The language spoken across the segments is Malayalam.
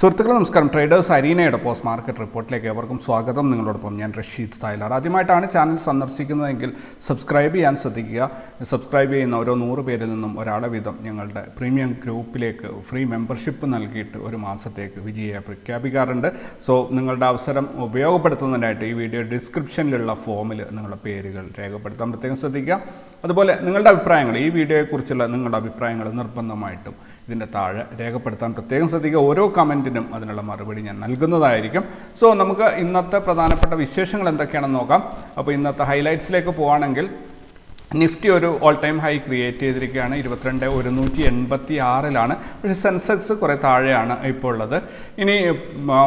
സുഹൃത്തുക്കളെ നമസ്കാരം. ട്രേഡേഴ്സ് അരീനയുടെ പോസ്റ്റ് മാർക്കറ്റ് റിപ്പോർട്ടിലേക്ക് ഏവർക്കും സ്വാഗതം. നിങ്ങളോടൊപ്പം ഞാൻ റഷീദ് തായ്ലാർ. ആദ്യമായിട്ടാണ് ചാനൽ സന്ദർശിക്കുന്നതെങ്കിൽ സബ്സ്ക്രൈബ് ചെയ്യാൻ ശ്രദ്ധിക്കുക. സബ്സ്ക്രൈബ് ചെയ്യുന്ന ഓരോ നൂറ് പേരിൽ നിന്നും ഒരാളെ വീതം ഞങ്ങളുടെ പ്രീമിയം ഗ്രൂപ്പിലേക്ക് ഫ്രീ മെമ്പർഷിപ്പ് നൽകിയിട്ട് ഒരു മാസത്തേക്ക് വിജയെ പ്രഖ്യാപിക്കാറുണ്ട്. സോ നിങ്ങളുടെ അവസരം ഉപയോഗപ്പെടുത്തുന്നതിനായിട്ട് ഈ വീഡിയോ ഡിസ്ക്രിപ്ഷനിലുള്ള ഫോമിൽ നിങ്ങളുടെ പേരുകൾ രേഖപ്പെടുത്താൻ പ്രത്യേകം ശ്രദ്ധിക്കുക. അതുപോലെ നിങ്ങളുടെ അഭിപ്രായങ്ങൾ ഈ വീഡിയോയെക്കുറിച്ചുള്ള നിങ്ങളുടെ അഭിപ്രായങ്ങൾ നിർബന്ധമായിട്ടും ഇതിന്റെ താഴെ രേഖപ്പെടുത്താൻ പ്രത്യേകം ശ്രദ്ധിക്കുക. ഓരോ കമന്റിനും അതിനുള്ള മറുപടി ഞാൻ നൽകുന്നതായിരിക്കും. സോ നമുക്ക് ഇന്നത്തെ പ്രധാനപ്പെട്ട വിശേഷങ്ങൾ എന്തൊക്കെയാണെന്ന് നോക്കാം. അപ്പോൾ ഇന്നത്തെ ഹൈലൈറ്റ്സിലേക്ക് പോവുകയാണെങ്കിൽ നിഫ്റ്റി ഒരു ഓൾ ടൈം ഹൈ ക്രിയേറ്റ് ചെയ്തിരിക്കുകയാണ്. ഇരുപത്തിരണ്ട് ഒരുന്നൂറ്റി എൺപത്തി ആറിലാണ് പക്ഷേ സെൻസെക്സ് കുറേ താഴെയാണ് ഇപ്പോൾ ഉള്ളത്. ഇനി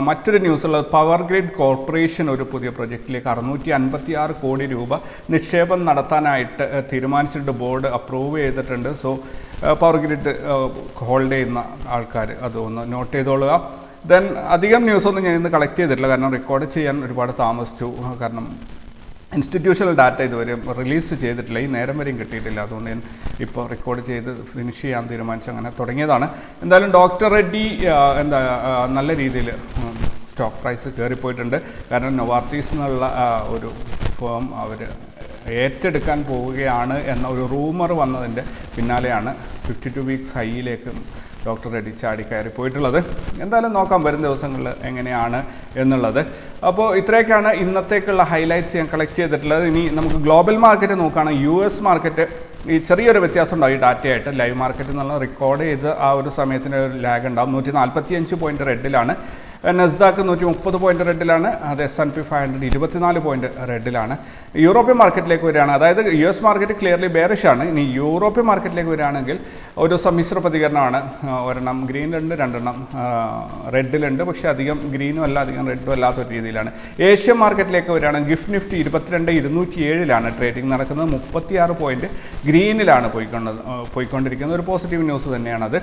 മറ്റൊരു ന്യൂസ് ഉള്ളത്. പവർ ഗ്രിഡ് കോർപ്പറേഷൻ ഒരു പുതിയ പ്രൊജക്റ്റിലേക്ക് അറുന്നൂറ്റി അൻപത്തി ആറ് കോടി രൂപ നിക്ഷേപം നടത്താനായിട്ട് തീരുമാനിച്ചിട്ട് ബോർഡ് അപ്രൂവ് ചെയ്തിട്ടുണ്ട്. സോ പവർ ഗ്രിഡ് ഹോൾഡ് ചെയ്യുന്ന ആൾക്കാർ അത് ഒന്ന് നോട്ട് ചെയ്തോളുക. ദെൻ അധികം ന്യൂസൊന്നും ഞാൻ ഇന്ന് കളക്ട് ചെയ്തിട്ടില്ല. കാരണം റെക്കോർഡ് ചെയ്യാൻ ഒരുപാട് താമസിച്ചു. കാരണം ഇൻസ്റ്റിറ്റ്യൂഷണൽ ഡാറ്റ ഇതുവരെ റിലീസ് ചെയ്തിട്ടില്ല. ഈ നേരം വരെയും കിട്ടിയിട്ടില്ല. അതുകൊണ്ട് ഞാൻ ഇപ്പോൾ റെക്കോർഡ് ചെയ്ത് ഫിനിഷ് ചെയ്യാൻ തീരുമാനിച്ചു. അങ്ങനെ തുടങ്ങിയതാണ്. എന്തായാലും ഡോക്ടർ റെഡ്ഡി എന്താ നല്ല രീതിയിൽ സ്റ്റോക്ക് പ്രൈസ് കയറിപ്പോയിട്ടുണ്ട് കാരണം നൊവാർട്ടീസ് എന്നുള്ള ഒരു ഫേം അവർ ഏറ്റെടുക്കാൻ പോവുകയാണ് എന്ന ഒരു റൂമർ വന്നതിന്റെ പിന്നാലെയാണ് ഫിഫ്റ്റി ടു വീക്സ് ഹൈയിലേക്ക് ഡോക്ടർ റെഡി ചാടി കയറി പോയിട്ടുള്ളത്. എന്തായാലും നോക്കാം വരും ദിവസങ്ങളിൽ എങ്ങനെയാണ് എന്നുള്ളത്. അപ്പോൾ ഇത്രയൊക്കെയാണ് ഇന്നത്തേക്കുള്ള ഹൈലൈറ്റ്സ് ഞാൻ കളക്ട് ചെയ്തിട്ടുള്ളത്. ഇനി നമുക്ക് ഗ്ലോബൽ മാർക്കറ്റ് നോക്കുകയാണെങ്കിൽ യു എസ് മാർക്കറ്റ് ഈ ചെറിയൊരു വ്യത്യാസം ഉണ്ടാവും ഈ ഡാറ്റയായിട്ട് ലൈവ് മാർക്കറ്റ് എന്നുള്ള റെക്കോർഡ് ചെയ്ത് ആ ഒരു സമയത്തിന് ഒരു ലാഗ് ഉണ്ടാവും. നൂറ്റി നാൽപ്പത്തി അഞ്ച് പോയിന്റ് റെഡിലാണ് നെസ്ദാക്ക് നൂറ്റി മുപ്പത് പോയിന്റ് റെഡിലാണ് അത് S N P five hundred ഇരുപത്തിനാല് പോയിന്റ് റെഡിലാണ് യൂറോപ്യൻ മാർക്കറ്റിലേക്ക് വരികയാണ്. അതായത് U S market clearly bearish ആണ്. ഇനി യൂറോപ്യൻ മാർക്കറ്റിലേക്ക് വരികയാണെങ്കിൽ ഒരു സമ്മിശ്ര പ്രതികരണമാണ്. ഒരെണ്ണം ഗ്രീനിലുണ്ട് രണ്ടെണ്ണം റെഡിലുണ്ട് പക്ഷേ അധികം ഗ്രീനും അല്ല അധികം റെഡും അല്ലാത്ത ഒരു രീതിയിലാണ്. ഏഷ്യൻ മാർക്കറ്റിലേക്ക് വരികയാണെങ്കിൽ ഗിഫ്റ്റ് നിഫ്റ്റി ഇരുപത്തിരണ്ട് ഇരുന്നൂറ്റി ഏഴിലാണ് ട്രേഡിംഗ് നടക്കുന്നത്. മുപ്പത്തിയാറ് പോയിന്റ് ഗ്രീനിലാണ് പോയിക്കൊണ്ട് പോയിക്കൊണ്ടിരിക്കുന്നത്. ഒരു പോസിറ്റീവ് ന്യൂസ് തന്നെയാണത്.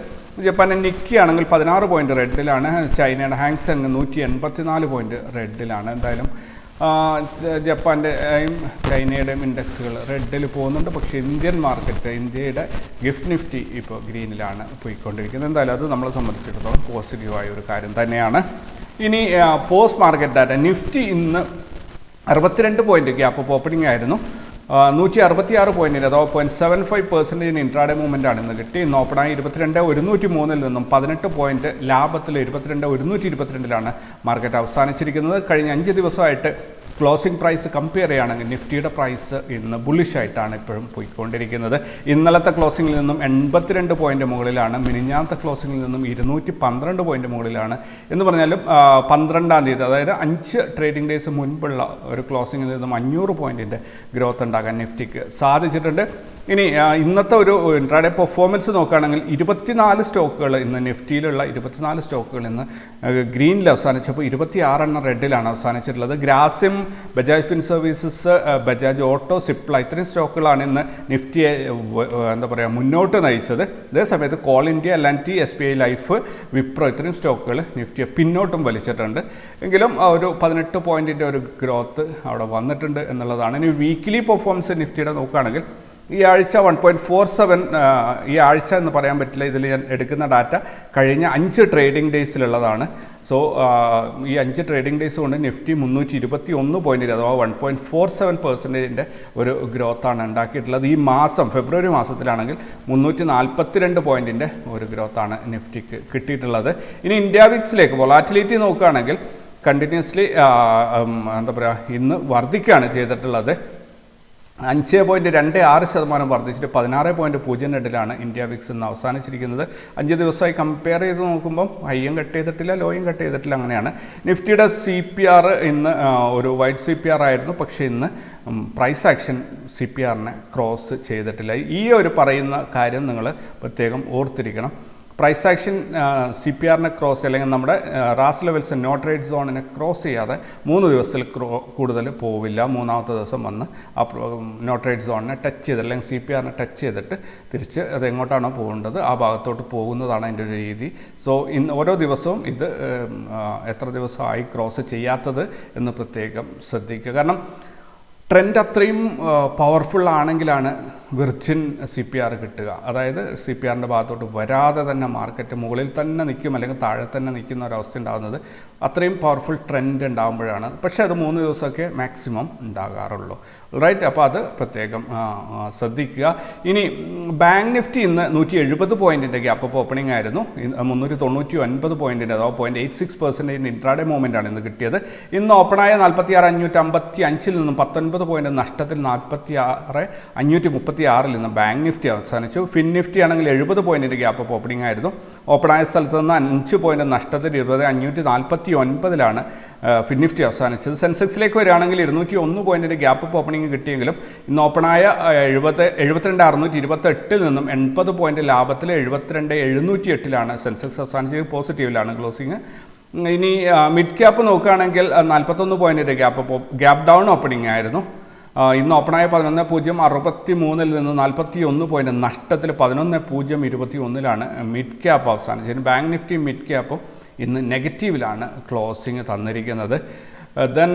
ജപ്പാന്റെ നിക്കി ആണെങ്കിൽ പതിനാറ് പോയിന്റ് റെഡിലാണ് ചൈനയുടെ ഹാങ്സങ് നൂറ്റി എൺപത്തിനാല് പോയിന്റ് റെഡിലാണ്. എന്തായാലും ജപ്പാന്റെയും ചൈനയുടെയും ഇൻഡെക്സുകൾ റെഡിൽ പോകുന്നുണ്ട്. പക്ഷേ ഇന്ത്യൻ മാർക്കറ്റ് ഇന്ത്യയുടെ ഗിഫ്റ്റ് നിഫ്റ്റി ഇപ്പോൾ ഗ്രീനിലാണ് പോയിക്കൊണ്ടിരിക്കുന്നത്. എന്തായാലും അത് നമ്മളെ സംബന്ധിച്ചിടത്തോളം പോസിറ്റീവായ ഒരു കാര്യം തന്നെയാണ്. ഇനി പോസ്റ്റ് മാർക്കറ്റ് ഡാറ്റ. നിഫ്റ്റി ഇന്ന് അറുപത്തിരണ്ട് പോയിന്റ് ഗ്യാപ്പ് ഓപ്പണിംഗ് ആയിരുന്നു. നൂറ്റി അറുപത്തി ആറ് പോയിന്റിന് അഥവാ പോയിന്റ് സെവൻ ഫൈവ് പെർസെന്റേജിന് ഇൻട്രാഡേ മൂവ്മെന്റ് ആണ് ഇന്ന് കിട്ടി ഇന്ന് ഓപ്പണായി ഇരുപത്തിരണ്ട് ഒരുന്നൂറ്റി മൂന്നിൽ നിന്നും പതിനെട്ട് പോയിന്റ് ലാഭത്തിൽ ഇരുപത്തിരണ്ട് ഒരുന്നൂറ്റി ഇരുപത്തിരണ്ടിലാണ് മാർക്കറ്റ് അവസാനിച്ചിരിക്കുന്നത്. കഴിഞ്ഞ അഞ്ച് ദിവസമായിട്ട് ക്ലോസിംഗ് പ്രൈസ് കമ്പയർ ചെയ്യുകയാണെങ്കിൽ നിഫ്റ്റിയുടെ പ്രൈസ് ഇന്ന് ബുള്ളിഷായിട്ടാണ് ഇപ്പോഴും പോയിക്കൊണ്ടിരിക്കുന്നത്. ഇന്നലത്തെ ക്ലോസിംഗിൽ നിന്നും എൺപത്തിരണ്ട് പോയിന്റ് മുകളിലാണ്. മിനിഞ്ഞാത്ത ക്ലോസിംഗിൽ നിന്നും ഇരുന്നൂറ്റി പന്ത്രണ്ട് പോയിന്റ് മുകളിലാണ്. എന്ന് പറഞ്ഞാലും പന്ത്രണ്ടാം തീയതി അതായത് അഞ്ച് ട്രേഡിംഗ് ഡേയ്സ് മുൻപുള്ള ഒരു ക്ലോസിംഗിൽ നിന്നും അഞ്ഞൂറ് പോയിന്റിന്റെ ഗ്രോത്ത് ഉണ്ടാകാൻ നിഫ്റ്റിക്ക് സാധിച്ചിട്ടുണ്ട്. ഇനി ഇന്നത്തെ ഒരു ഇൻട്രാഡേ പെർഫോമൻസ് നോക്കുകയാണെങ്കിൽ ഇരുപത്തിനാല് സ്റ്റോക്കുകൾ ഇന്ന് നിഫ്റ്റിയിലുള്ള ഇരുപത്തിനാല് സ്റ്റോക്കുകൾ ഇന്ന് ഗ്രീനിൽ അവസാനിച്ചപ്പോൾ ഇരുപത്തിയാറെണ്ണം റെഡിലാണ് അവസാനിച്ചിട്ടുള്ളത്. Grasim Bajaj Fin Services Bajaj Auto Cipla ഇത്രയും സ്റ്റോക്കുകളാണ് ഇന്ന് നിഫ്റ്റിയെ എന്താ പറയുക മുന്നോട്ട് നയിച്ചത്. അതേസമയത്ത് Coal India L and T S B I Life Wipro ഇത്രയും സ്റ്റോക്കുകൾ നിഫ്റ്റിയെ പിന്നോട്ടും വലിച്ചിട്ടുണ്ട്. എങ്കിലും ഒരു പതിനെട്ട് പോയിന്റിന്റെ ഒരു ഗ്രോത്ത് അവിടെ വന്നിട്ടുണ്ട് എന്നുള്ളതാണ്. ഇനി വീക്കിലി പെർഫോമൻസ് നിഫ്റ്റിയുടെ നോക്കുകയാണെങ്കിൽ ഈ ആഴ്ച വൺ പോയിന്റ് ഫോർ സെവൻ ഈ ആഴ്ച എന്ന് പറയാൻ പറ്റില്ല ഇതിൽ ഞാൻ എടുക്കുന്ന ഡാറ്റ കഴിഞ്ഞ അഞ്ച് ട്രേഡിംഗ് ഡേയ്സിലുള്ളതാണ് സോ ഈ അഞ്ച് ട്രേഡിംഗ് ഡേയ്സ് കൊണ്ട് നിഫ്റ്റി മുന്നൂറ്റി ഇരുപത്തി ഒന്ന് പോയിന്റിൽ അഥവാ വൺ പോയിന്റ് ഫോർ സെവൻ പെർസെന്റേജിന്റെ ഒരു ഗ്രോത്താണ് ഉണ്ടാക്കിയിട്ടുള്ളത്. ഈ മാസം ഫെബ്രുവരി മാസത്തിലാണെങ്കിൽ മുന്നൂറ്റി നാൽപ്പത്തിരണ്ട് പോയിന്റിന്റെ ഒരു ഗ്രോത്താണ് നിഫ്റ്റിക്ക് കിട്ടിയിട്ടുള്ളത്. ഇനി ഇന്ത്യ വിക്സിലേക്ക് വൊളാറ്റിലിറ്റി നോക്കുകയാണെങ്കിൽ കണ്ടിന്യൂസ്ലി എന്താ പറയുക ഇന്ന് വർദ്ധിക്കുകയാണ് ചെയ്തിട്ടുള്ളത്. അഞ്ച് പോയിന്റ് രണ്ട് ആറ് ശതമാനം വർദ്ധിച്ചിട്ട് പതിനാറ് പോയിന്റ് പൂജ്യം രണ്ടിലാണ് ഇന്ത്യ വിക്സ് ഇന്ന് അവസാനിച്ചിരിക്കുന്നത്. അഞ്ച് ദിവസമായി കമ്പയർ ചെയ്ത് നോക്കുമ്പം ഹൈയും കട്ട് ചെയ്തിട്ടില്ല ലോയും കട്ട് ചെയ്തിട്ടില്ല അങ്ങനെയാണ്. നിഫ്റ്റിയുടെ സി പി ആർ ഇന്ന് ഒരു വൈറ്റ് സി പി ആർ ആയിരുന്നു. പക്ഷേ ഇന്ന് പ്രൈസ് ആക്ഷൻ സി പി ആറിനെ ക്രോസ് ചെയ്തിട്ടില്ല. ഈ ഒരു പറയുന്ന കാര്യം നിങ്ങൾ പ്രത്യേകം ഓർത്തിരിക്കണം. പ്രൈസ് ആക്ഷൻ സി പി ആറിനെ ക്രോസ് അല്ലെങ്കിൽ നമ്മുടെ റാസ് ലെവൽസ് നോട്ട് റേറ്റ് സോണിനെ ക്രോസ് ചെയ്യാതെ മൂന്ന് ദിവസത്തിൽ കൂടുതൽ പോവില്ല. മൂന്നാമത്തെ ദിവസം വന്ന് ആ നോട്ട് റേറ്റ് സോണിനെ ടച്ച് ചെയ്ത് അല്ലെങ്കിൽ സി പി ആറിനെ ടച്ച് ചെയ്തിട്ട് തിരിച്ച് അത് എങ്ങോട്ടാണോ പോകേണ്ടത് ആ ഭാഗത്തോട്ട് പോകുന്നതാണ് അതിന്റെ ഒരു രീതി. സോ ഇന്ന് ഓരോ ദിവസവും ഇത് എത്ര ദിവസമായി ക്രോസ് ചെയ്യാത്തത് എന്ന് പ്രത്യേകം ശ്രദ്ധിക്കുക. കാരണം ട്രെൻഡ് അത്രയും പവർഫുൾ ആണെങ്കിലാണ് വിർജിൻ സി പി ആർ കിട്ടുക. അതായത് സി പി ആറിന്റെ ഭാഗത്തോട്ട് വരാതെ തന്നെ മാർക്കറ്റ് മുകളിൽ തന്നെ നിൽക്കും അല്ലെങ്കിൽ താഴെ തന്നെ നിൽക്കുന്ന ഒരവസ്ഥ ഉണ്ടാകുന്നത് അത്രയും പവർഫുൾ ട്രെൻഡ് ഉണ്ടാകുമ്പോഴാണ്. പക്ഷേ അത് മൂന്ന് ദിവസമൊക്കെ മാക്സിമം ഉണ്ടാകാറുള്ളൂ. റൈറ്റ് അപ്പോൾ അത് പ്രത്യേകം ശ്രദ്ധിക്കുക. ഇനി ബാങ്ക് നിഫ്റ്റി ഇന്ന് നൂറ്റി എഴുപത് പോയിന്റിന്റെ ഗ്യാപ്പ് അപ്പോൾ ഓപ്പണിംഗ് ആയിരുന്നു. മുന്നൂറ്റി തൊണ്ണൂറ്റി ഒൻപത് പോയിന്റിന്റെ അഥവാ point eight six percentage intraday movement ആണ് ഇന്ന് കിട്ടിയത്. ഇന്ന് ഓപ്പണായ നാൽപ്പത്തി ആറ് അഞ്ഞൂറ്റി അമ്പത്തി അഞ്ചിൽ നിന്നും പത്തൊൻപത് പോയിന്റ് നഷ്ടത്തിൽ നാൽപ്പത്തി ആറ് അഞ്ഞൂറ്റി മുപ്പത്തി ആറിൽ നിന്ന് ബാങ്ക് നിഫ്റ്റി അവസാനിച്ചു. ഫിൻ നിഫ്റ്റി ആണെങ്കിൽ എഴുപത് പോയിന്റിന്റെ ഗ്യാപ്പ് അപ്പോൾ ഓപ്പണിംഗ് ആയിരുന്നു. ഓപ്പണായ സ്ഥലത്ത് നിന്ന് അഞ്ച് പോയിന്റ് നഷ്ടത്തിൽ ഇരുപത് അഞ്ഞൂറ്റി നാൽപ്പത്തി ഒൻപതിലാണ് ഫിൻ നിഫ്റ്റി അവസാനിച്ചത്. സെൻസെക്സിലേക്ക് വരികയാണെങ്കിൽ ഇരുന്നൂറ്റി ഒന്ന് പോയിന്റിന്റെ ഗ്യാപ്പ് ഇപ്പോൾ ഓപ്പണിംഗ് കിട്ടിയെങ്കിലും ഇന്ന് ഓപ്പണായ എഴുപത് എഴുപത്തിരണ്ട് അറുന്നൂറ്റി ഇരുപത്തെട്ടിൽ നിന്നും എൺപത് പോയിന്റ് ലാഭത്തിൽ എഴുപത്തിരണ്ട് എഴുന്നൂറ്റി എട്ടിലാണ് സെൻസെക്സ് അവസാനിച്ചത്. പോസിറ്റീവിലാണ് ക്ലോസിങ് ഇനി മിഡ് ക്യാപ്പ് നോക്കുകയാണെങ്കിൽ നാൽപ്പത്തൊന്ന് പോയിന്റിന്റെ ഗ്യാപ്പ് ഗ്യാപ്പ് ഡൗൺ ഓപ്പണിംഗ് ആയിരുന്നു. ഇന്ന് ഓപ്പണായ പതിനൊന്ന് പൂജ്യം അറുപത്തി മൂന്നിൽ നിന്ന് നാൽപ്പത്തി ഒന്ന് പോയിന്റ് നഷ്ടത്തിൽ പതിനൊന്ന് പൂജ്യം ഇരുപത്തി ഒന്നിലാണ് മിഡ് ക്യാപ്പ് അവസാനിച്ചത്. ബാങ്ക് നിഫ്റ്റി മിഡ് ക്യാപ്പും ഇന്ന് നെഗറ്റീവിലാണ് ക്ലോസിങ് തന്നിരിക്കുന്നത്. ദെൻ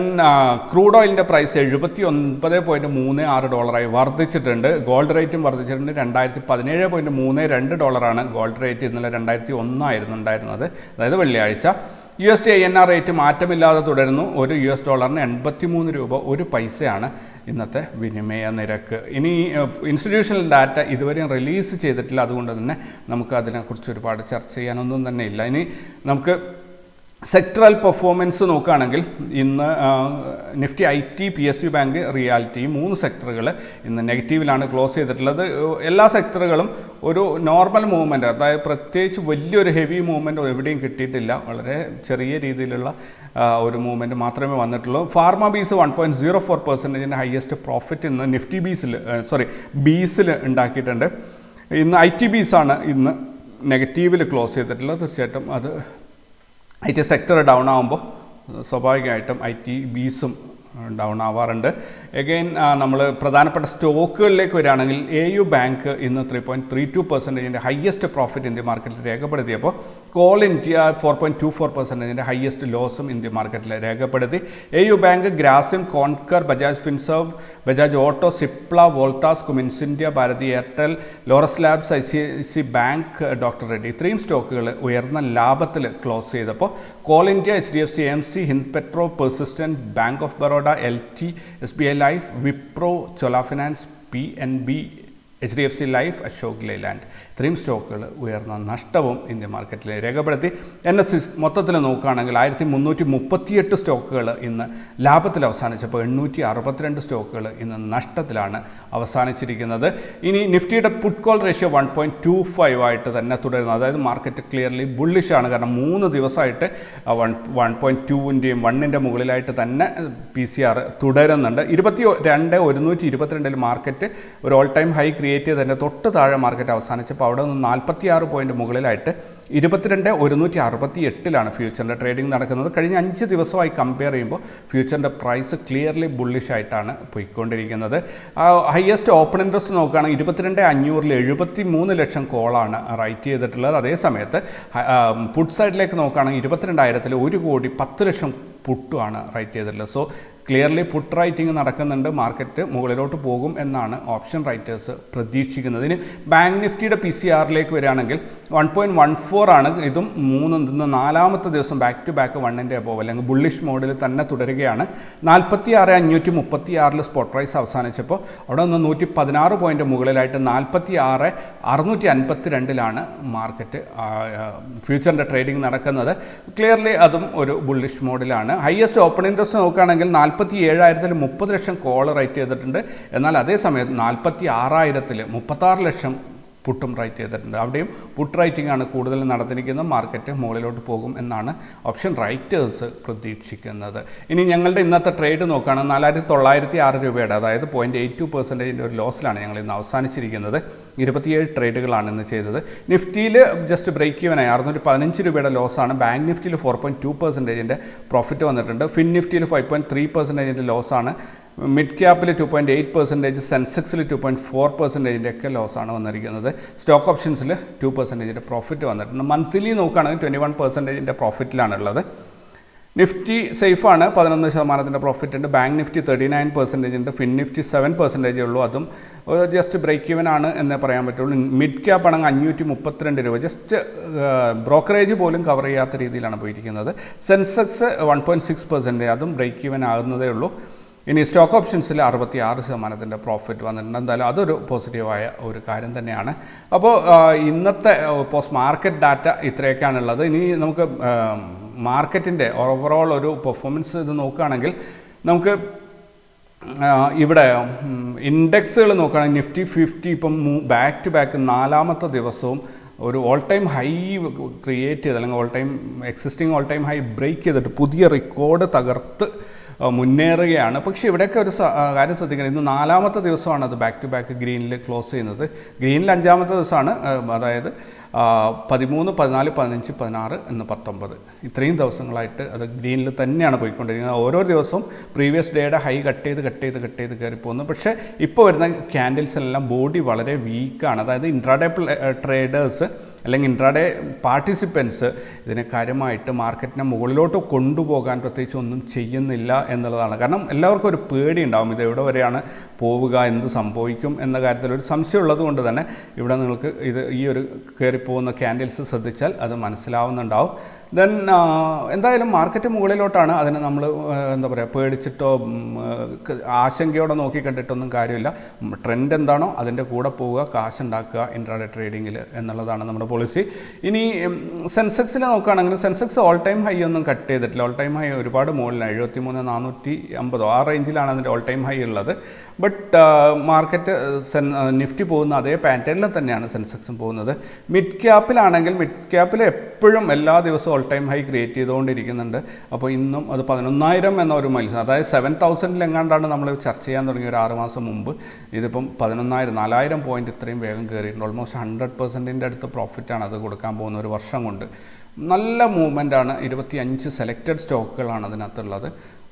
ക്രൂഡ് ഓയിലിന്റെ പ്രൈസ് എഴുപത്തി ഒൻപത് പോയിന്റ് മൂന്ന് ആറ് ഡോളറായി വർദ്ധിച്ചിട്ടുണ്ട്. ഗോൾഡ് റേറ്റും വർദ്ധിച്ചിട്ടുണ്ട്. രണ്ടായിരത്തി പതിനേഴ് പോയിന്റ് മൂന്ന് രണ്ട് ഡോളറാണ് ഗോൾഡ് റേറ്റ് ഇന്നലെ രണ്ടായിരത്തി ഒന്നായിരുന്നു ഉണ്ടായിരുന്നത്. അതായത് വെള്ളിയാഴ്ച. U S T I N R rate മാറ്റമില്ലാതെ തുടരുന്നു. ഒരു യു എസ് ഡോളറിന് എൺപത്തി മൂന്ന് രൂപ ഒരു പൈസയാണ് ഇന്നത്തെ വിനിമയ നിരക്ക്. ഇനി ഇൻസ്റ്റിറ്റ്യൂഷണൽ ഡാറ്റ ഇതുവരെയും റിലീസ് ചെയ്തിട്ടില്ല. അതുകൊണ്ട് തന്നെ നമുക്ക് അതിനെക്കുറിച്ച് ഒരുപാട് ചർച്ച ചെയ്യാനൊന്നും തന്നെ ഇല്ല. ഇനി നമുക്ക് സെക്ടറൽ പെർഫോമൻസ് നോക്കുകയാണെങ്കിൽ ഇന്ന് Nifty I T P S U bank reality മൂന്ന് സെക്ടറുകൾ ഇന്ന് നെഗറ്റീവിലാണ് ക്ലോസ് ചെയ്തിട്ടുള്ളത്. എല്ലാ സെക്ടറുകളും ഒരു നോർമൽ മൂവ്മെന്റ് അതായത് പ്രത്യേകിച്ച് വലിയൊരു ഹെവി മൂവ്മെന്റ് എവിടെയും കിട്ടിയിട്ടില്ല. വളരെ ചെറിയ രീതിയിലുള്ള ഒരു മൂവ്മെന്റ് മാത്രമേ വന്നിട്ടുള്ളൂ. Pharma BeES one point zero four പെർസെന്റേജിന്റെ highest profit ഇന്ന് നിഫ്റ്റി ബീസിൽ സോറി ബീസിൽ ഉണ്ടാക്കിയിട്ടുണ്ട്. ഇന്ന് ഐ ടി ബീസാണ് ഇന്ന് നെഗറ്റീവിൽ ക്ലോസ് ചെയ്തിട്ടുള്ളത്. തീർച്ചയായിട്ടും അത് ഐ ടി സെക്ടർ ഡൗൺ ആകുമ്പോൾ സ്വാഭാവികമായിട്ടും ഐ ടി ബീസും ഡൗൺ ആവാറുണ്ട്. എഗെയിൻ നമ്മൾ പ്രധാനപ്പെട്ട സ്റ്റോക്കുകളിലേക്ക് വരികയാണെങ്കിൽ എ യു ബാങ്ക് ഇന്ന് ത്രീ പോയിന്റ് ത്രീ ടു പെർസെന്റേജിന്റെ ഹയസ്റ്റ് പ്രോഫിറ്റ് ഇന്ത്യ മാർക്കറ്റിൽ രേഖപ്പെടുത്തിയപ്പോൾ Coal India four point two four പെർസെന്റേജിന്റെ highest ലോസും ഇന്ത്യ മാർക്കറ്റിൽ രേഖപ്പെടുത്തി. A U bank Grasim Concor Bajaj Finserv Bajaj Auto Cipla Voltas Cummins India Bharti Airtel Laurus Labs I C I C bank doctor Reddy ഇത്രയും സ്റ്റോക്കുകൾ ഉയർന്ന ലാഭത്തിൽ ക്ലോസ് ചെയ്തപ്പോൾ Coal India H D F C M C Hind Petro Persistent Bank of Baroda L T S B I Life Wipro Chola Finance P N B H D F C Life Ashok Leyland ഇത്രയും സ്റ്റോക്കുകൾ ഉയർന്ന നഷ്ടവും ഇന്ത്യൻ മാർക്കറ്റിൽ രേഖപ്പെടുത്തി. എൻ എസ് സി മൊത്തത്തിൽ നോക്കുകയാണെങ്കിൽ ആയിരത്തി മുന്നൂറ്റി മുപ്പത്തിയെട്ട് സ്റ്റോക്കുകൾ ഇന്ന് ലാഭത്തിൽ അവസാനിച്ചപ്പോൾ എണ്ണൂറ്റി അറുപത്തിരണ്ട് സ്റ്റോക്കുകൾ ഇന്ന് നഷ്ടത്തിലാണ് അവസാനിച്ചിരിക്കുന്നത്. ഇനി നിഫ്റ്റിയുടെ put call ratio one point two five ആയിട്ട് തന്നെ തുടരുന്നു. അതായത് മാർക്കറ്റ് ക്ലിയർലി ബുള്ളിഷാണ് കാരണം മൂന്ന് ദിവസമായിട്ട് വൺ വൺ പോയിന്റ് ടുവിന്റെയും വണ്ണിന്റെ മുകളിലായിട്ട് തന്നെ പി സി ആർ തുടരുന്നുണ്ട്. ഇരുപത്തി രണ്ട് ഒരുന്നൂറ്റി ഇരുപത്തിരണ്ടിൽ മാർക്കറ്റ് ഒരു ഓൾ ടൈം ഹൈ ക്രിയേറ്റ് ചെയ്ത് തന്നെ തൊട്ട് താഴെ മാർക്കറ്റ് അവസാനിച്ചപ്പോൾ അവിടെ നിന്ന് നാൽപ്പത്തി ആറ് പോയിന്റ് മുകളിലായിട്ട് ഇരുപത്തിരണ്ട് ഒരുന്നൂറ്റി അറുപത്തി എട്ടിലാണ് ഫ്യൂച്ചറിന്റെ ട്രേഡിംഗ് നടക്കുന്നത്. കഴിഞ്ഞ അഞ്ച് ദിവസമായി കമ്പയർ ചെയ്യുമ്പോൾ ഫ്യൂച്ചറിന്റെ പ്രൈസ് ക്ലിയർലി ബുള്ളിഷ് ആയിട്ടാണ് പോയിക്കൊണ്ടിരിക്കുന്നത്. ഹയസ്റ്റ് ഓപ്പൺ ഇൻട്രസ്റ്റ് നോക്കുകയാണെങ്കിൽ ഇരുപത്തിരണ്ട് അഞ്ഞൂറിൽ എഴുപത്തി മൂന്ന് ലക്ഷം കോളാണ് റൈറ്റ് ചെയ്തിട്ടുള്ളത്. അതേ സമയത്ത് പുട്ട് സൈഡിലേക്ക് നോക്കുകയാണെങ്കിൽ ഇരുപത്തിരണ്ടായിരത്തിൽ ഒരു കോടി പത്ത് ലക്ഷം പുട്ടുമാണ് റൈറ്റ് ചെയ്തിട്ടുള്ളത്. സോ ക്ലിയർലി പുട്ട് റൈറ്റിംഗ് നടക്കുന്നുണ്ട്. മാർക്കറ്റ് മുകളിലോട്ട് പോകും എന്നാണ് ഓപ്ഷൻ റൈറ്റേഴ്സ് പ്രതീക്ഷിക്കുന്നത്. ഇനി ബാങ്ക് നിഫ്റ്റിയുടെ പി സി ആറിലേക്ക് വരികയാണെങ്കിൽ വൺ പോയിന്റ് വൺ ഫോർ ആണ്. ഇതും മൂന്ന് ഇന്ന് നാലാമത്തെ ദിവസം ബാക്ക് ടു ബാക്ക് വണ്ണിന്റെ അബോവ് അല്ലെങ്കിൽ ബുള്ളിഷ് മോഡിൽ തന്നെ തുടരുകയാണ്. നാൽപ്പത്തി ആറ് അഞ്ഞൂറ്റി മുപ്പത്തി ആറിൽ സ്പോട്ട് പ്രൈസ് അവസാനിച്ചപ്പോൾ അവിടെ നിന്ന് നൂറ്റി പതിനാറ് പോയിന്റ് മുകളിലായിട്ട് നാൽപ്പത്തി ആറ് അറുന്നൂറ്റി അൻപത്തി രണ്ടിലാണ് മാർക്കറ്റ് ഫ്യൂച്ചറിന്റെ ട്രേഡിംഗ് നടക്കുന്നത്. ക്ലിയർലി അതും ഒരു ബുള്ളിഷ് മോഡിലാണ് ഹയസ്റ്റ് ഓപ്പൺ ഇൻട്രസ്റ്റ് നോക്കുകയാണെങ്കിൽ നാൽപ്പത്തി ഏഴായിരത്തിൽ മുപ്പത് ലക്ഷം കോൾ റൈറ്റ് ചെയ്തിട്ടുണ്ട്. എന്നാൽ അതേ സമയത്ത് നാൽപ്പത്തി ആറായിരത്തിൽ മുപ്പത്താറ് ലക്ഷം പുട്ടും റൈറ്റ് ചെയ്തിട്ടുണ്ട്. അവിടെയും പുട്ട് റൈറ്റിംഗ് ആണ് കൂടുതൽ നടന്നിരിക്കുന്നത്. മാർക്കറ്റ് മുകളിലോട്ട് പോകും എന്നാണ് ഓപ്ഷൻ റൈറ്റേഴ്സ് പ്രതീക്ഷിക്കുന്നത്. ഇനി ഞങ്ങളുടെ ഇന്നത്തെ ട്രേഡ് നോക്കുകയാണ് നാലായിരത്തി തൊള്ളായിരത്തി ആറ് രൂപയുടെ അതായത് പോയിന്റ് എയ്റ്റ് ടു പെർസെന്റേജിന്റെ ഒരു ലോസിലാണ് ഞങ്ങൾ ഇന്ന് അവസാനിച്ചിരിക്കുന്നത്. ഇരുപത്തിയേഴ് ട്രേഡുകളാണ് ഇന്ന് ചെയ്തത്. നിഫ്റ്റിയിൽ ജസ്റ്റ് ബ്രേക്ക് ഈവനായി അറുന്നൂറ്റി പതിനഞ്ച് രൂപയുടെ ലോസാണ് ബാങ്ക് നിഫ്റ്റിയിൽ ഫോർ പോയിന്റ് ടു പെർസെന്റേജിന്റെ പ്രോഫിറ്റ് വന്നിട്ടുണ്ട്. ഫിൻ നിഫ്റ്റിയിൽ ഫൈവ് പോയിന്റ് ത്രീ പെർസെന്റേജിന്റെ ലോസാണ് മിഡ് ക്യാപ്പിൽ ടു പോയിന്റ് എയ്റ്റ് പെർസെന്റേജ് സെൻസെക്സിൽ ടു പോയിന്റ് ഫോർ പെർസെന്റേജിന്റെ ഒക്കെ ലോസാണ് വന്നിരിക്കുന്നത്. സ്റ്റോക്ക് ഓപ്ഷൻസിൽ ടു പെർസെന്റേജിന്റെ പ്രോഫിറ്റ് വന്നിട്ടുണ്ട്. മന്ത്ലി നോക്കുകയാണെങ്കിൽ ട്വന്റി വൺ പെർസെന്റേജിന്റെ പ്രോഫിറ്റിലാണുള്ളത് നിഫ്റ്റി സേഫാണ് പതിനൊന്ന് ശതമാനത്തിന്റെ പ്രോഫിറ്റ് ഉണ്ട്. Bank Nifty thirty nine percentage ഉണ്ട്. ഫിൻ നിഫ്റ്റി സെവൻ പെർസെന്റേജേ ഉള്ളൂ. അതും ജസ്റ്റ് ബ്രേക്ക് ഈവൻ ആണ് എന്നേ പറയാൻ പറ്റുള്ളൂ. മിഡ് ക്യാപ്പ് ആണെങ്കിൽ അഞ്ഞൂറ്റി മുപ്പത്തിരണ്ട് രൂപ ജസ്റ്റ് ബ്രോക്കറേജ് പോലും കവർ ചെയ്യാത്ത രീതിയിലാണ് പോയിരിക്കുന്നത്. Sensex one point six percentage അതും ബ്രേക്ക് ഈവൻ ആകുന്നതേ ഉള്ളൂ. ഇനി സ്റ്റോക്ക് ഓപ്ഷൻസിൽ അറുപത്തി ആറ് ശതമാനത്തിന്റെ പ്രോഫിറ്റ് വന്നിട്ടുണ്ട്. എന്തായാലും അതൊരു പോസിറ്റീവായ ഒരു കാര്യം തന്നെയാണ്. അപ്പോൾ ഇന്നത്തെ പോസ്റ്റ് മാർക്കറ്റ് ഡാറ്റ ഇത്രയൊക്കെയാണുള്ളത്. ഇനി നമുക്ക് മാർക്കറ്റിന്റെ ഓവറോൾ ഒരു പെർഫോമൻസ് ഇത് നോക്കുകയാണെങ്കിൽ നമുക്ക് ഇവിടെ ഇൻഡെക്സുകൾ നോക്കുകയാണെങ്കിൽ നിഫ്റ്റി ഫിഫ്റ്റി ഇപ്പം ബാക്ക് ടു ബാക്ക് നാലാമത്തെ ദിവസവും ഒരു ഓൾ ടൈം ഹൈ ക്രിയേറ്റ് ചെയ്ത് അല്ലെങ്കിൽ all time existing all time high break ചെയ്തിട്ട് പുതിയ റെക്കോർഡ് തകർത്ത് മുന്നേറുകയാണ്. പക്ഷേ ഇവിടെയൊക്കെ ഒരു കാര്യം ശ്രദ്ധിക്കണം. ഇന്ന് നാലാമത്തെ ദിവസമാണ് അത് ബാക്ക് ടു ബാക്ക് ഗ്രീനിൽ ക്ലോസ് ചെയ്യുന്നത്. ഗ്രീനിൽ അഞ്ചാമത്തെ ദിവസമാണ് അതായത് പതിമൂന്ന് പതിനാല് പതിനഞ്ച് പതിനാറ് എന്ന് പത്തൊമ്പത്. ഇത്രയും ദിവസങ്ങളായിട്ട് അത് ഗ്രീനിൽ തന്നെയാണ് പോയിക്കൊണ്ടിരിക്കുന്നത്. ഓരോ ദിവസവും പ്രീവിയസ് ഡേയുടെ ഹൈ കട്ട് ചെയ്ത് കട്ട് ചെയ്ത് കട്ട് ചെയ്ത് കയറി പോകുന്നു. പക്ഷേ ഇപ്പോൾ വരുന്ന ക്യാൻഡിൽസ് എല്ലാം ബോഡി വളരെ വീക്കാണ് അതായത് ഇൻട്രാഡേ ട്രേഡേഴ്സ് അല്ലെങ്കിൽ ഇൻട്രാഡേ പാർട്ടിസിപ്പൻസ് ഇതിനെ കാര്യമായിട്ട് മാർക്കറ്റിനെ മുകളിലോട്ട് കൊണ്ടുപോകാൻ പ്രത്യേകിച്ച് ഒന്നും ചെയ്യുന്നില്ല എന്നുള്ളതാണ്. കാരണം എല്ലാവർക്കും ഒരു പേടി ഉണ്ടാവും ഇത് എവിടെ വരെയാണ് പോവുക എന്ത് സംഭവിക്കും എന്ന കാര്യത്തിൽ ഒരു സംശയം ഉള്ളത് കൊണ്ട് തന്നെ ഇവിടെ നിങ്ങൾക്ക് ഇത് ഈ ഒരു കയറിപ്പോകുന്ന ക്യാൻഡിൽസ് ശ്രദ്ധിച്ചാൽ അത് മനസ്സിലാവുന്നുണ്ടാവും. ദെൻ എന്തായാലും മാർക്കറ്റ് മുകളിലോട്ടാണ് അതിനെ നമ്മൾ എന്താ പറയുക പേടിച്ചിട്ടോ ആശങ്കയോടെ നോക്കി കണ്ടിട്ടൊന്നും കാര്യമില്ല. ട്രെൻഡ് എന്താണോ അതിന്റെ കൂടെ പോവുക കാശുണ്ടാക്കുക ഇൻട്രാഡേ ട്രേഡിങ്ങിൽ എന്നുള്ളതാണ് നമ്മുടെ പോളിസി ഇനി സെൻസെക്സിൽ നോക്കുകയാണെങ്കിൽ സെൻസെക്സ് ഓൾ ടൈം ഹൈ ഒന്നും കട്ട് ചെയ്തിട്ടില്ല. ഓൾ ടൈം ഹൈ ഒരുപാട് മുകളിലാണ്. എഴുപത്തി മൂന്ന് നാനൂറ്റി അമ്പതോ ആ റേഞ്ചിലാണ് അതിന്റെ ഓൾ ടൈം ഹൈ ഉള്ളത് ബട്ട് മാർക്കറ്റ് സെൻ നിഫ്റ്റി പോകുന്ന അതേ പാറ്റേണിൽ തന്നെയാണ് സെൻസെക്സും പോകുന്നത്. മിഡ് ക്യാപ്പിലാണെങ്കിൽ മിഡ് ക്യാപ്പിൽ എപ്പോഴും എല്ലാ ദിവസവും ഓൾ ടൈം ഹൈ ക്രിയേറ്റ് ചെയ്തുകൊണ്ടിരിക്കുന്നുണ്ട്. അപ്പോൾ ഇന്നും അത് പതിനൊന്നായിരം എന്ന ഒരു മൈൽസ് അതായത് സെവൻ തൗസൻഡിൽ എങ്ങാണ്ടാണ് നമ്മൾ ചർച്ച ചെയ്യാൻ തുടങ്ങിയ ഒരു ആറ് മാസം മുമ്പ്. ഇതിപ്പം പതിനൊന്നായിരം നാലായിരം പോയിന്റ് ഇത്രയും വേഗം കയറിയിട്ടുണ്ട് ഓൾമോസ്റ്റ് ഹൺഡ്രഡ് പെർസെന്റിന്റെ അടുത്ത് പ്രോഫിറ്റാണ് അത് കൊടുക്കാൻ പോകുന്ന ഒരു വർഷം കൊണ്ട്. നല്ല മൂവ്മെന്റ് ആണ്. ഇരുപത്തി അഞ്ച് സെലക്റ്റഡ് സ്റ്റോക്കുകളാണ് അതിനകത്തുള്ളത്.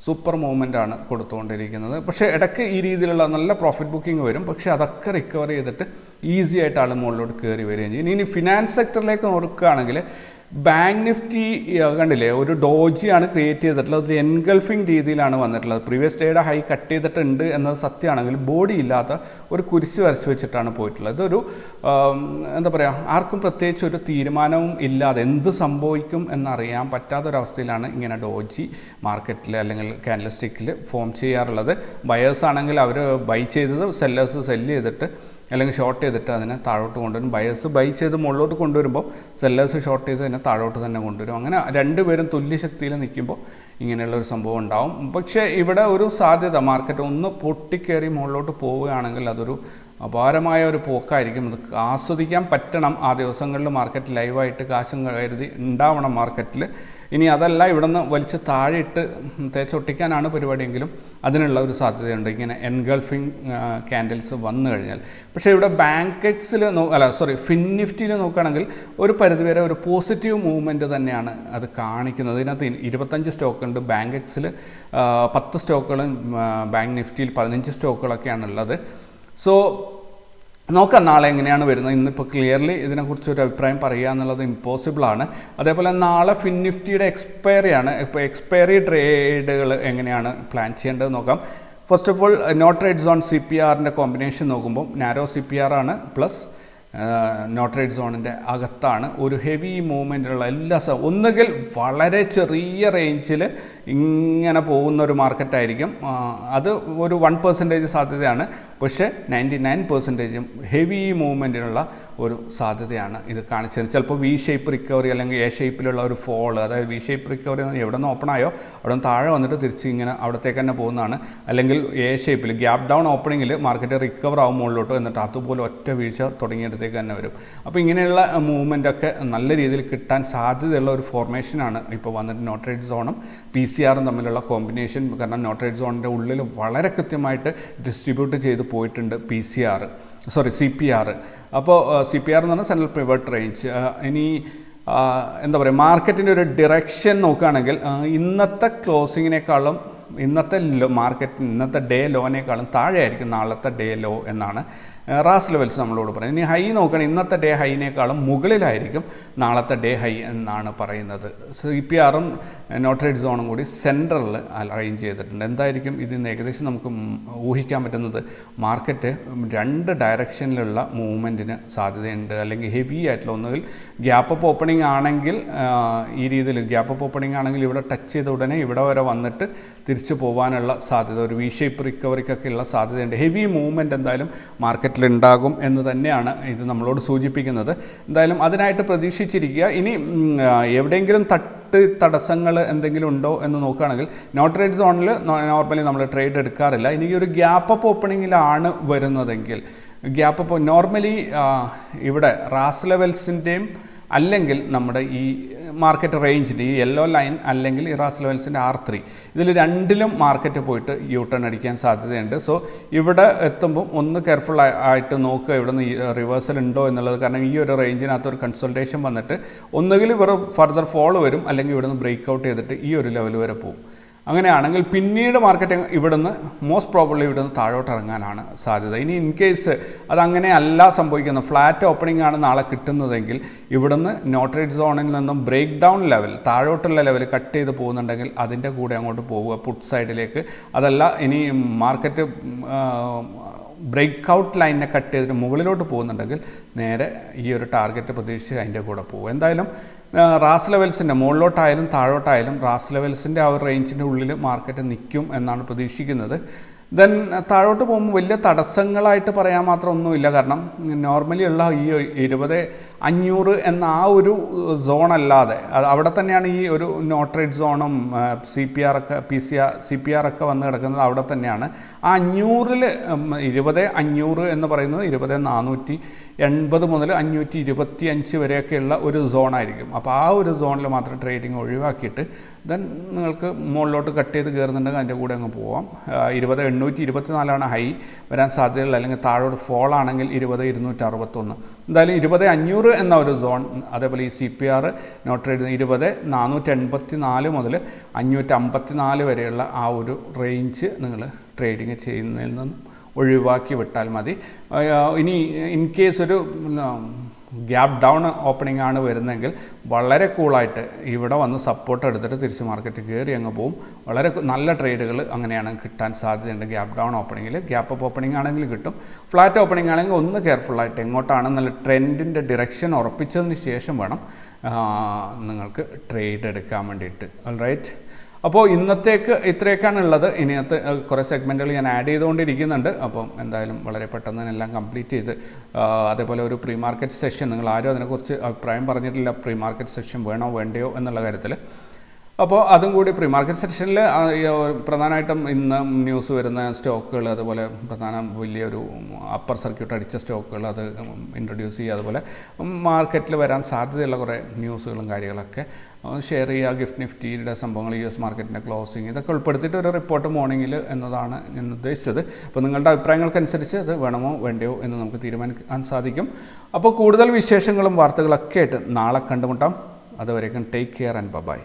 സൂപ്പർ മൂവ്മെന്റ് ആണ് കൊടുത്തുകൊണ്ടിരിക്കുന്നത്. പക്ഷേ ഇടയ്ക്ക് ഈ രീതിയിലുള്ള നല്ല പ്രോഫിറ്റ് ബുക്കിംഗ് വരും. പക്ഷേ അതൊക്കെ റിക്കവർ ചെയ്തിട്ട് ഈസി ആയിട്ട് ആൾ മുകളിലോട്ട് കയറി വരികയും ചെയ്യും. ഇനി ഫിനാൻസ് സെക്ടറിലേക്ക് നോക്കുകയാണെങ്കിൽ ബാങ്ക് നിഫ്റ്റി കണ്ടില്ലേ? ഒരു ഡോജിയാണ് ക്രിയേറ്റ് ചെയ്തിട്ടുള്ളത്. ഒരു എൻഗൾഫിംഗ് രീതിയിലാണ് വന്നിട്ടുള്ളത്. പ്രീവിയസ് ഡേയുടെ ഹൈ കട്ട് ചെയ്തിട്ടുണ്ട് എന്നത് സത്യമാണെങ്കിൽ ബോഡി ഇല്ലാത്ത ഒരു കുരിശ് വരച്ച് വെച്ചിട്ടാണ് പോയിട്ടുള്ളത്. ഇതൊരു എന്താ പറയുക ആർക്കും പ്രത്യേകിച്ച് ഒരു തീരുമാനവും ഇല്ലാതെ എന്ത് സംഭവിക്കും എന്നറിയാൻ പറ്റാത്തൊരവസ്ഥയിലാണ് ഇങ്ങനെ ഡോജി മാർക്കറ്റിൽ അല്ലെങ്കിൽ കാൻഡൽസ്റ്റിക്കിൽ ഫോം ചെയ്യാറുള്ളത്. ബയേഴ്സ് ആണെങ്കിൽ അവർ ബൈ ചെയ്തത് സെല്ലേഴ്സ് സെല്ല് ചെയ്തിട്ട് അല്ലെങ്കിൽ ഷോർട്ട് ചെയ്തിട്ട് അതിനെ താഴോട്ട് കൊണ്ടുവരും. ബയേഴ്സ് ബൈ ചെയ്ത് മുകളിലോട്ട് കൊണ്ടുവരുമ്പോൾ സെല്ലേഴ്സ് ഷോർട്ട് ചെയ്ത് അതിനെ താഴോട്ട് തന്നെ കൊണ്ടുവരും. അങ്ങനെ രണ്ടുപേരും തുല്യശക്തിയിൽ നിൽക്കുമ്പോൾ ഇങ്ങനെയുള്ള ഒരു സംഭവം ഉണ്ടാവും. പക്ഷേ ഇവിടെ ഒരു സാധ്യത മാർക്കറ്റ് ഒന്ന് പൊട്ടിക്കേറി മുകളിലോട്ട് പോവുകയാണെങ്കിൽ അതൊരു അപാരമായ ഒരു പോക്കായിരിക്കും. അത് ആസ്വദിക്കാൻ പറ്റണം. ആ ദിവസങ്ങളിൽ മാർക്കറ്റ് ലൈവായിട്ട് കാശും കരുതി ഉണ്ടാവണം മാർക്കറ്റിൽ ഇനി അതല്ല ഇവിടെ നിന്ന് വലിച്ച് താഴെയിട്ട് തേച്ചൊട്ടിക്കാനാണ് പരിപാടിയെങ്കിലും അതിനുള്ള ഒരു സാധ്യതയുണ്ട്. ഇങ്ങനെ എൻഗൾഫിംഗ് ക്യാൻഡിൽസ് വന്നു കഴിഞ്ഞാൽ. പക്ഷേ ഇവിടെ ബാങ്ക് എക്സിൽ നോ അല്ല സോറി ഫിൻ നിഫ്റ്റിയിൽ നോക്കുകയാണെങ്കിൽ ഒരു പരിധിവരെ ഒരു പോസിറ്റീവ് മൂവ്മെന്റ് തന്നെയാണ് അത് കാണിക്കുന്നത്. ഇതിനകത്ത് ഇരുപത്തഞ്ച് സ്റ്റോക്കുണ്ട് ബാങ്ക് എക്സിൽ പത്ത് സ്റ്റോക്കുകളും ബാങ്ക് നിഫ്റ്റിയിൽ പതിനഞ്ച് സ്റ്റോക്കുകളൊക്കെയാണുള്ളത് സോ നോക്കാം നാളെ എങ്ങനെയാണ് വരുന്നത്. ഇന്നിപ്പോൾ ക്ലിയർലി ഇതിനെക്കുറിച്ച് ഒരു അഭിപ്രായം പറയുക എന്നുള്ളത് ഇമ്പോസിബിൾ ആണ്. അതേപോലെ നാളെ ഫിൻ നിഫ്റ്റിയുടെ എക്സ്പയറി ആണ്. ഇപ്പോൾ എക്സ്പയറി ട്രേഡുകൾ എങ്ങനെയാണ് പ്ലാൻ ചെയ്യേണ്ടത് നോക്കാം. First of all note trades on C P ആറിന്റെ കോമ്പിനേഷൻ നോക്കുമ്പോൾ നാരോ സി പി ആർ ആണ് പ്ലസ് നോ ട്രേഡ് സോണിന്റെ അകത്താണ് ഒരു ഹെവി മൂവ്മെന്റുള്ള എല്ലാ ഒന്നുകിൽ വളരെ ചെറിയ റേഞ്ചിൽ ഇങ്ങനെ പോകുന്ന ഒരു മാർക്കറ്റായിരിക്കും അത് ഒരു വൺ പെർസെന്റേജ് സാധ്യതയാണ്. പക്ഷേ നയന്റി നയൻ പെർസെന്റേജും ഹെവി മൂവ്മെന്റിനുള്ള ഒരു സാധ്യതയാണ് ഇത് കാണിച്ചത്. ചിലപ്പോൾ വി ഷേപ്പ് റിക്കവറി അല്ലെങ്കിൽ എ ഷേപ്പിലുള്ള ഒരു ഫോൾ അതായത് വി ഷേപ്പ് റിക്കവറി എവിടെ നിന്ന് ഓപ്പൺ ആയോ അവിടെ നിന്ന് താഴെ വന്നിട്ട് തിരിച്ച് ഇങ്ങനെ അവിടത്തേക്ക് തന്നെ പോകുന്നതാണ്. അല്ലെങ്കിൽ എ ഷേപ്പിൽ ഗ്യാപ് ഡൗൺ ഓപ്പണിങ്ങിൽ മാർക്കറ്റ് റിക്കവർ ആവും മുകളിലോട്ട് എന്നിട്ട് അതുപോലെ ഒറ്റ വീഴ്ച തുടങ്ങിയിടത്തേക്ക് തന്നെ വരും. അപ്പോൾ ഇങ്ങനെയുള്ള മൂവ്മെന്റ് ഒക്കെ നല്ല രീതിയിൽ കിട്ടാൻ സാധ്യതയുള്ള ഒരു ഫോർമേഷനാണ് ഇപ്പോൾ വന്നിട്ട് നോട്ട്രേറ്റ് സോണും പി സി ആറും തമ്മിലുള്ള കോമ്പിനേഷൻ കാരണം നോട്ട്രേറ്റ് സോണിന്റെ ഉള്ളിൽ വളരെ കൃത്യമായിട്ട് ഡിസ്ട്രിബ്യൂട്ട് ചെയ്ത് പോയിട്ടുണ്ട് P C R sorry C P R അപ്പോൾ സി പി ആർ എന്ന് പറഞ്ഞാൽ സെൻട്രൽ പിവട്ട് റേഞ്ച് ഇനി എന്താ പറയുക മാർക്കറ്റിന്റെ ഒരു ഡിറക്ഷൻ നോക്കുകയാണെങ്കിൽ ഇന്നത്തെ ക്ലോസിങ്ങിനേക്കാളും ഇന്നത്തെ മാർക്കറ്റ് ഇന്നത്തെ ഡേ ലോനേക്കാളും താഴെയായിരിക്കും നാളത്തെ ഡേ ലോ എന്നാണ്. റാസ് ലെവൽസ് നമ്മളോട് പറയും. ഇനി ഹൈ നോക്കണം. ഇന്നത്തെ ഡേ ഹൈനേക്കാളും മുകളിലായിരിക്കും നാളത്തെ ഡേ ഹൈ എന്നാണ് പറയുന്നത്. സി പി ആറും നോട്ടറേറ്റ് സോണും കൂടി സെൻട്രലിൽ അറേഞ്ച് ചെയ്തിട്ടുണ്ട്. എന്തായിരിക്കും? ഇതിന് ഏകദേശം നമുക്ക് ഊഹിക്കാൻ പറ്റുന്നത് മാർക്കറ്റ് രണ്ട് ഡയറക്ഷനിലുള്ള മൂവ്മെന്റിന് സാധ്യതയുണ്ട്. അല്ലെങ്കിൽ ഹെവി ആയിട്ടുള്ള ഒന്നുകിൽ ഗ്യാപ്പ് അപ്പ് ഓപ്പണിംഗ് ആണെങ്കിൽ ഈ രീതിയിൽ ഗ്യാപ്പ് അപ്പ് ഓപ്പണിംഗ് ആണെങ്കിൽ ഇവിടെ ടച്ച് ചെയ്ത ഉടനെ ഇവിടെ വരെ വന്നിട്ട് തിരിച്ചു പോകാനുള്ള സാധ്യത ഒരു വി ഷേപ്പ് റിക്കവറിക്കൊക്കെ ഉള്ള സാധ്യതയുണ്ട്. ഹെവി മൂവ്മെന്റ് എന്തായാലും മാർക്കറ്റിൽ ഉണ്ടാകും എന്ന് തന്നെയാണ് ഇത് നമ്മളോട് സൂചിപ്പിക്കുന്നത്. എന്തായാലും അതിനായിട്ട് പ്രതീക്ഷിച്ചിരിക്കുക. ഇനി എവിടെയെങ്കിലും തട്ട് തടസ്സങ്ങൾ എന്തെങ്കിലും ഉണ്ടോ എന്ന് നോക്കുകയാണെങ്കിൽ നോട്ട് റേറ്റ് സോണിൽ നോർമലി നമ്മൾ ട്രേഡ് എടുക്കാറില്ല. ഇനി ഒരു ഗ്യാപ്പ് അപ്പ് ഓപ്പണിങ്ങിലാണ് വരുന്നതെങ്കിൽ ഗ്യാപ്പ് അപ്പ് നോർമലി ഇവിടെ റാസ് ലെവൽസിന്റെയും അല്ലെങ്കിൽ നമ്മുടെ ഈ മാർക്കറ്റ് റേഞ്ചിന്റെ ഈ യെല്ലോ ലൈൻ അല്ലെങ്കിൽ ഇറാസ് ലെവൽസിന്റെ ആർ ത്രീ ഇതിൽ രണ്ടിലും മാർക്കറ്റ് പോയിട്ട് യു ടേൺ അടിക്കാൻ സാധ്യതയുണ്ട്. സോ ഇവിടെ എത്തുമ്പോൾ ഒന്ന് കെയർഫുൾ ആയിട്ട് നോക്കുക ഇവിടെ നിന്ന് റിവേഴ്സൽ ഉണ്ടോ എന്നുള്ളത്. കാരണം ഈ ഒരു റേഞ്ചിനകത്ത് ഒരു കൺസൾട്ടേഷൻ വന്നിട്ട് ഒന്നുകിൽ ഇവർ ഫർദർ ഫോൾ വരും അല്ലെങ്കിൽ ഇവിടെ നിന്ന് ബ്രേക്ക് ഔട്ട് ചെയ്തിട്ട് ഈ ഒരു ലെവൽ വരെ പോകും. അങ്ങനെയാണെങ്കിൽ പിന്നീട് മാർക്കറ്റ് ഇവിടുന്ന് മോസ്റ്റ് പ്രോബ്ലി ഇവിടുന്ന് താഴോട്ട് ഇറങ്ങാനാണ് സാധ്യത. ഇനി ഇൻ കേസ് അതങ്ങനെ അല്ല സംഭവിക്കുന്നത് ഫ്ലാറ്റ് ഓപ്പണിംഗ് ആണ് നാളെ കിട്ടുന്നതെങ്കിൽ ഇവിടുന്ന് നോട്ടറേറ്റ് സോണിൽ നിന്നും ബ്രേക്ക് ഡൗൺ ലെവൽ താഴോട്ടുള്ള ലെവൽ കട്ട് ചെയ്ത് പോകുന്നുണ്ടെങ്കിൽ അതിന്റെ കൂടെ അങ്ങോട്ട് പോവുക പുട്ട് സൈഡിലേക്ക് അതല്ല ഇനി മാർക്കറ്റ് ബ്രേക്ക് ഔട്ട് ലൈനിനെ കട്ട് ചെയ്തിട്ട് മുകളിലോട്ട് പോകുന്നുണ്ടെങ്കിൽ നേരെ ഈ ഒരു ടാർഗറ്റ് പ്രതീക്ഷിച്ച് അതിന്റെ കൂടെ പോകും എന്തായാലും റാസ് ലെവൽസിന്റെ മുകളിലോട്ടായാലും താഴോട്ടായാലും റാസ് ലെവൽസിന്റെ ആ ഒരു റേഞ്ചിന്റെ ഉള്ളിൽ മാർക്കറ്റ് നിൽക്കും എന്നാണ് പ്രതീക്ഷിക്കുന്നത്. ദെൻ താഴോട്ട് പോകുമ്പോൾ വലിയ തടസ്സങ്ങളായിട്ട് പറയാൻ മാത്രം ഒന്നുമില്ല. കാരണം നോർമലി ഉള്ള ഈ ഇരുപത് അഞ്ഞൂറ് എന്ന ആ ഒരു അത് അവിടെ തന്നെയാണ് ഈ ഒരു നോട്ടറേറ്റ് സോണും സി പി ആർ ഒക്കെ P C R C P R ഒക്കെ വന്ന് കിടക്കുന്നത് അവിടെ തന്നെയാണ്. ആ അഞ്ഞൂറിൽ ഇരുപത് അഞ്ഞൂറ് എന്ന് പറയുന്നത് ഇരുപത് നാനൂറ്റി എൺപത് മുതൽ അഞ്ഞൂറ്റി ഇരുപത്തി അഞ്ച് വരെയൊക്കെയുള്ള ഒരു സോണായിരിക്കും അപ്പോൾ ആ ഒരു സോണിൽ മാത്രം ട്രേഡിങ് ഒഴിവാക്കിയിട്ട് ദെൻ നിങ്ങൾക്ക് മുകളിലോട്ട് കട്ട് ചെയ്ത് കയറുന്നുണ്ടെങ്കിൽ അതിന്റെ കൂടെ അങ്ങ് പോവാം. ഇരുപത് എണ്ണൂറ്റി ഇരുപത്തിനാലാണ് ഹൈ വരാൻ സാധ്യതയുള്ള അല്ലെങ്കിൽ താഴോട്ട് ഫോൾ ആണെങ്കിൽ ഇരുപത് ഇരുന്നൂറ്റി അറുപത്തൊന്ന് എന്തായാലും ഇരുപത് അഞ്ഞൂറ് എന്ന ഒരു സോൺ അതേപോലെ ഈ C P R note trade ഇരുപത് നാനൂറ്റി എൺപത്തി നാല് മുതൽ അഞ്ഞൂറ്റി അമ്പത്തി നാല് വരെയുള്ള ആ ഒരു റേഞ്ച് നിങ്ങൾ ട്രേഡിങ് ചെയ്യുന്നതിൽ നിന്നും ഒഴിവാക്കി വിട്ടാൽ മതി. ഇനി ഇൻ കേസ് ഒരു ഗ്യാപ്പ് ഡൗൺ ഓപ്പണിംഗ് ആണ് വരുന്നതെങ്കിൽ വളരെ കൂളായിട്ട് ഇവിടെ വന്ന് സപ്പോർട്ട് എടുത്തിട്ട് തിരിച്ച് മാർക്കറ്റ് കയറി അങ്ങ് പോവും. വളരെ നല്ല ട്രേഡുകൾ അങ്ങനെയാണ് കിട്ടാൻ സാധ്യതയുണ്ട്. ഗ്യാപ് ഡൗൺ ഓപ്പണിങ്ങിൽ ഗ്യാപ്പ് അപ്പ് ഓപ്പണിംഗ് ആണെങ്കിൽ കിട്ടും. ഫ്ലാറ്റ് ഓപ്പണിംഗ് ആണെങ്കിൽ ഒന്ന് കെയർഫുള്ളായിട്ട് എങ്ങോട്ടാണ് നല്ല ട്രെൻഡിന്റെ ഡിറക്ഷൻ ഉറപ്പിച്ചതിന് ശേഷം വേണം നിങ്ങൾക്ക് ട്രേഡ് എടുക്കാൻ വേണ്ടിയിട്ട്. റൈറ്റ് അപ്പോൾ ഇന്നത്തേക്ക് ഇത്രയൊക്കെയാണ് ഉള്ളത് ഇനിയത്തെ കുറേ സെഗ്മെന്റുകൾ ഞാൻ ആഡ് ചെയ്തുകൊണ്ടിരിക്കുന്നുണ്ട്. അപ്പം എന്തായാലും വളരെ പെട്ടെന്ന് എല്ലാം കംപ്ലീറ്റ് ചെയ്ത് അതേപോലെ ഒരു പ്രീ മാർക്കറ്റ് സെഷൻ നിങ്ങൾ ആരും അതിനെക്കുറിച്ച് അഭിപ്രായം പറഞ്ഞിട്ടില്ല. പ്രീ മാർക്കറ്റ് സെഷൻ വേണോ വേണ്ടയോ എന്നുള്ള കാര്യത്തിൽ അപ്പോൾ അതും കൂടി പ്രീ മാർക്കറ്റ് സെക്ഷനിൽ പ്രധാനമായിട്ടും ഇന്ന് ന്യൂസ് വരുന്ന സ്റ്റോക്കുകൾ അതുപോലെ പ്രധാന വലിയൊരു അപ്പർ സർക്യൂട്ട് അടിച്ച സ്റ്റോക്കുകൾ അത് ഇൻട്രൊഡ്യൂസ് ചെയ്യുക അതുപോലെ മാർക്കറ്റിൽ വരാൻ സാധ്യതയുള്ള കുറേ ന്യൂസുകളും കാര്യങ്ങളൊക്കെ ഷെയർ ചെയ്യുക ഗിഫ്റ്റ് നിഫ്റ്റിയുടെ സംഭവങ്ങൾ യു എസ് മാർക്കറ്റിന്റെ ക്ലോസിങ് ഇതൊക്കെ ഉൾപ്പെടുത്തിയിട്ട് ഒരു റിപ്പോർട്ട് മോർണിംഗിൽ എന്നതാണ് ഞാൻ ഉദ്ദേശിച്ചത്. അപ്പോൾ നിങ്ങളുടെ അഭിപ്രായങ്ങൾക്കനുസരിച്ച് അത് വേണമോ വേണ്ടയോ എന്ന് നമുക്ക് തീരുമാനിക്കാൻ സാധിക്കും. അപ്പോൾ കൂടുതൽ വിശേഷങ്ങളും വാർത്തകളൊക്കെ ആയിട്ട് നാളെ കണ്ടുമുട്ടാം. അതുവരേക്കും ടേക്ക് കെയർ ആൻഡ് ബൈ